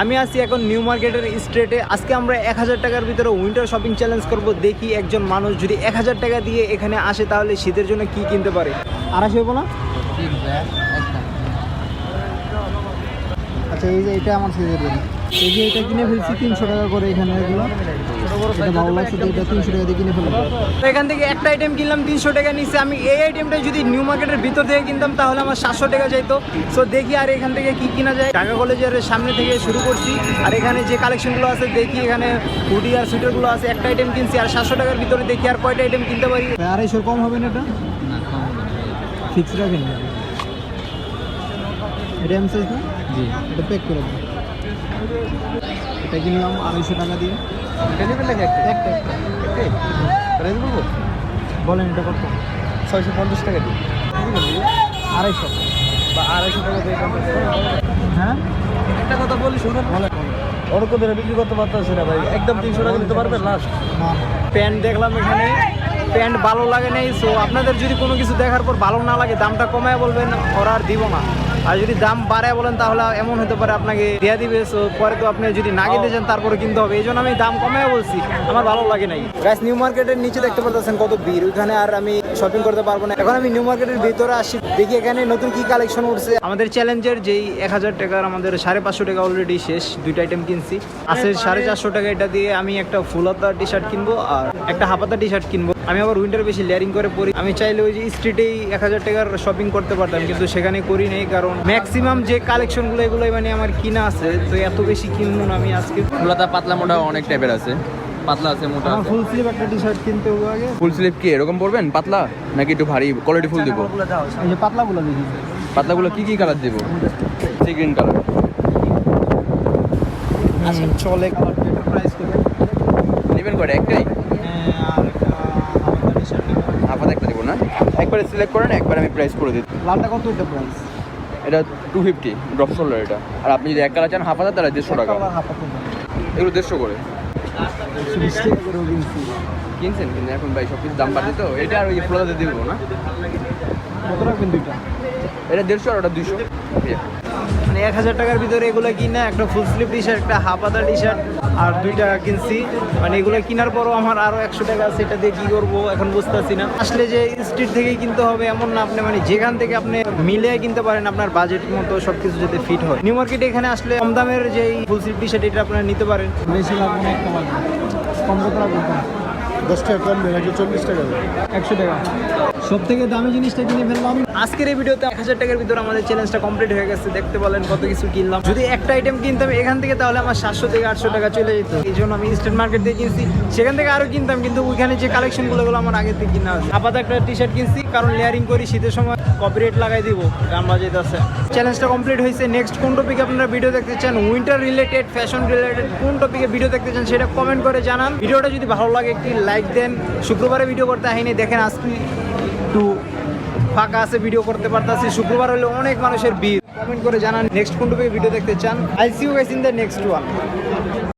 আমি আছি এখন নিউ মার্কেটের স্ট্রেটে আজকে আমরা এক হাজার টাকার ভিতরে উইন্টার শপিং চ্যালেঞ্জ করব, দেখি একজন মানুষ যদি এক হাজার টাকা দিয়ে এখানে আসে, তাহলে শীতের জন্য কি কিনতে পারে? আড়াইশো হব না? আচ্ছা এই যে এটা আমার শীতের জন্য। এই যে এটা কিনে ফেলছি তিনশো টাকা করে এখানে এগুলো। এখান থেকে একটা আইটেম কিনলাম তিনশো টাকা নিচ্ছে আমি এই আইটেমটা যদি নিউ মার্কেটের ভিতর থেকে কিনতাম তাহলে আমার সাতশো টাকা যাইতো। সো দেখি আর এখান থেকে কি কিনা যায়। ঢাকা কলেজের সামনে থেকে শুরু করছি। আর এখানে যে কালেকশনগুলো আছে দেখি এখানে হুডি আর সুইটারগুলো আছে। একটা আইটেম কিনছি আর সাতশো টাকার ভিতরে দেখি আর কয়টা আইটেম কিনতে পারি। আড়াইশো কম হবে না এটা? ফিক্স রাখেন। এটা এম সাইজ না? জি। এটা প্যাক করে দিন এটা কিনলাম আড়াইশো টাকা দিয়ে। এটা নেবেন নাকি একটা? একটা প্রাইস বলব বলেন এটা কত? ছয়শো পঞ্চাশ টাকা দিই আড়াইশো। বা আড়াইশো টাকা দিয়ে হ্যাঁ? একটা কথা বলি শুনুন। অনেক ধরে বিক্রি করতে পারতেছে না ভাই। একদম তিনশো টাকা দিতে পারবেন? লাস্ট প্যান্ট দেখলাম এখানে। প্যান্ট ভালো লাগে নাই সো আপনাদের যদি কোনো কিছু দেখার পর ভালো না লাগে দামটা কমায় বলবেন ওরা আর দিব না। আর যদি দাম বাড়ায় বলেন তাহলে এমন হতে পারে আপনাকে দেওয়া দিবে। সো পরে তো আপনি যদি না কিনতে চান তারপরে কিনতে হবে। এই জন্য আমি দাম কমায় বলছি। আমার ভালো লাগে নাই। গাছ নিউ মার্কেটের নিচে দেখতে পারতেছেন কত ভিড়। ওইখানে আর আমি শপিং করতে পারব না। এখন আমি নিউ মার্কেটের ভিতরে আসি। দেখি এখানে নতুন কি কালেকশন উঠছে। আমাদের চ্যালেঞ্জের যেই এক হাজার টাকার আমাদের সাড়ে পাঁচশো টাকা অলরেডি শেষ। দুইটা আইটেম কিনছি। আছে সাড়ে চারশো টাকা। এটা দিয়ে আমি একটা ফুলতা টি শার্ট কিনবো আর একটা হাফাতা টি শার্ট কিনবো। আমি আবার উইন্টার বেশি লেয়ারিং করে পরি। আমি চাইলে ওই যে স্ট্রিটেই এক হাজার টাকার শপিং করতে পারতাম কিন্তু সেখানে করি নেই কারণ ম্যাক্সিমাম যে কালেকশনগুলো এগুলো মানে আমার কিনা আছে তো এত বেশি কিনবো না আমি আজকে। ফুলাতা পাতলা মোটা অনেক টাইপের আছে। পাতলা আছে মোটা আমার আছে। ফুল স্লিভ একটা টি শার্ট কিনতে হবে আগে। ফুল স্লিভ কি এরকম পরবেন? পাতলা? নাকি একটু ভারী কোয়ালিটি ফুল দিব? এই যে পাতলাগুলো দেখি। পাতলাগুলো কি কি কালার দিব? সি গ্রিন কালার আচ্ছা চলে কালারটা এটা প্রাইস কত? নেবেন করে একটাই? হ্যাঁ, আর একটা হাফাতা টি শার্ট আপাতত একটা দিব না একবারে সিলেক্ট করেন একবারে আমি প্রাইস করে দিই লালটা কত এটা প্রাইস এটা টু ফিফটি ড্রপ শোল্ডার এটা। আর আপনি যদি এক কালার চান হাফ হাজার তাহলে দেড়শো টাকা। এগুলো দেড়শো করে। কিনছেন কিন্তু এখন ভাই সব কিছু দাম বাড়ছে তো। এটা আর ওই ফ্লোরাতে দিব না। কত রাখবেন দুইটা? এটা দেড়শো আর ওটা দুশো মানে এক হাজার টাকার ভিতরে এগুলো কিনা একটা ফুল স্লিভ টি শার্ট একটা হাফ হাতা টি শার্ট আর দুইটা কিনছি। মানে এগুলো কেনার পরও আমার আরও একশো টাকা আছে, এটা দিয়ে কী করব এখন বুঝতেছি না। আসলে যে স্ট্রিট থেকেই কিনতে হবে এমন না, আপনি মানে যেখান থেকে আপনি মিলে কিনতে পারেন, আপনার বাজেট মতো সব কিছু যাতে ফিট হয়। নিউ মার্কেটে এখানে আসলে কম দামের যেই ফুল স্লিভ টি শার্ট এটা আপনারা নিতে পারেন। বেশি লাগবে না একটা কম লাগবে দশ টাকা কম দেন একশো চল্লিশ টাকা দেন। একশো টাকা। সব থেকে দামি জিনিসটা কিনে ফেললাম। আজকের এই ভিডিওতে এক হাজার টাকার ভিতরে আমাদের চ্যালেঞ্জটা কমপ্লিট হয়ে গেছে। দেখতে বলেন কত কিছু কিনলাম। যদি একটা আইটেম কিনতাম এখান থেকে তাহলে আমার সাতশো থেকে আটশো টাকা চলে যেত। এই জন্য আমি স্টেট মার্কেট দিয়ে কিনছি। সেখান থেকে আরও কিনতাম কিন্তু ওইখানে যে কালেকশনগুলো গুলো আমার আগে থেকে কিনা আছে। আপাতত একটা টি শার্ট কিনছি কারণ লেয়ারিং করি শীতের সময় কপিরেট লাগাই দিব। গান বাজাইতে আছে। চ্যালেঞ্জটা কমপ্লিট হয়েছে। নেক্সট কোন টপিকে আপনারা ভিডিও দেখতে চান? উইন্টার রিলেটেড ফ্যাশন রিলেটেড কোন টপিকে ভিডিও দেখতে চান সেটা কমেন্ট করে জানান। ভিডিওটা যদি ভালো লাগে একটি লাইক দেন। শুক্রবারে ভিডিও করতে আহিনি দেখেন, আজকে একটু ফাঁকা আছে ভিডিও করতে পারতাছি। শুক্রবার হলে অনেক মানুষের ভিড়। কমেন্ট করে জানান নেক্সট কোন ভিডিও দেখতে চান? I see you guys in the next one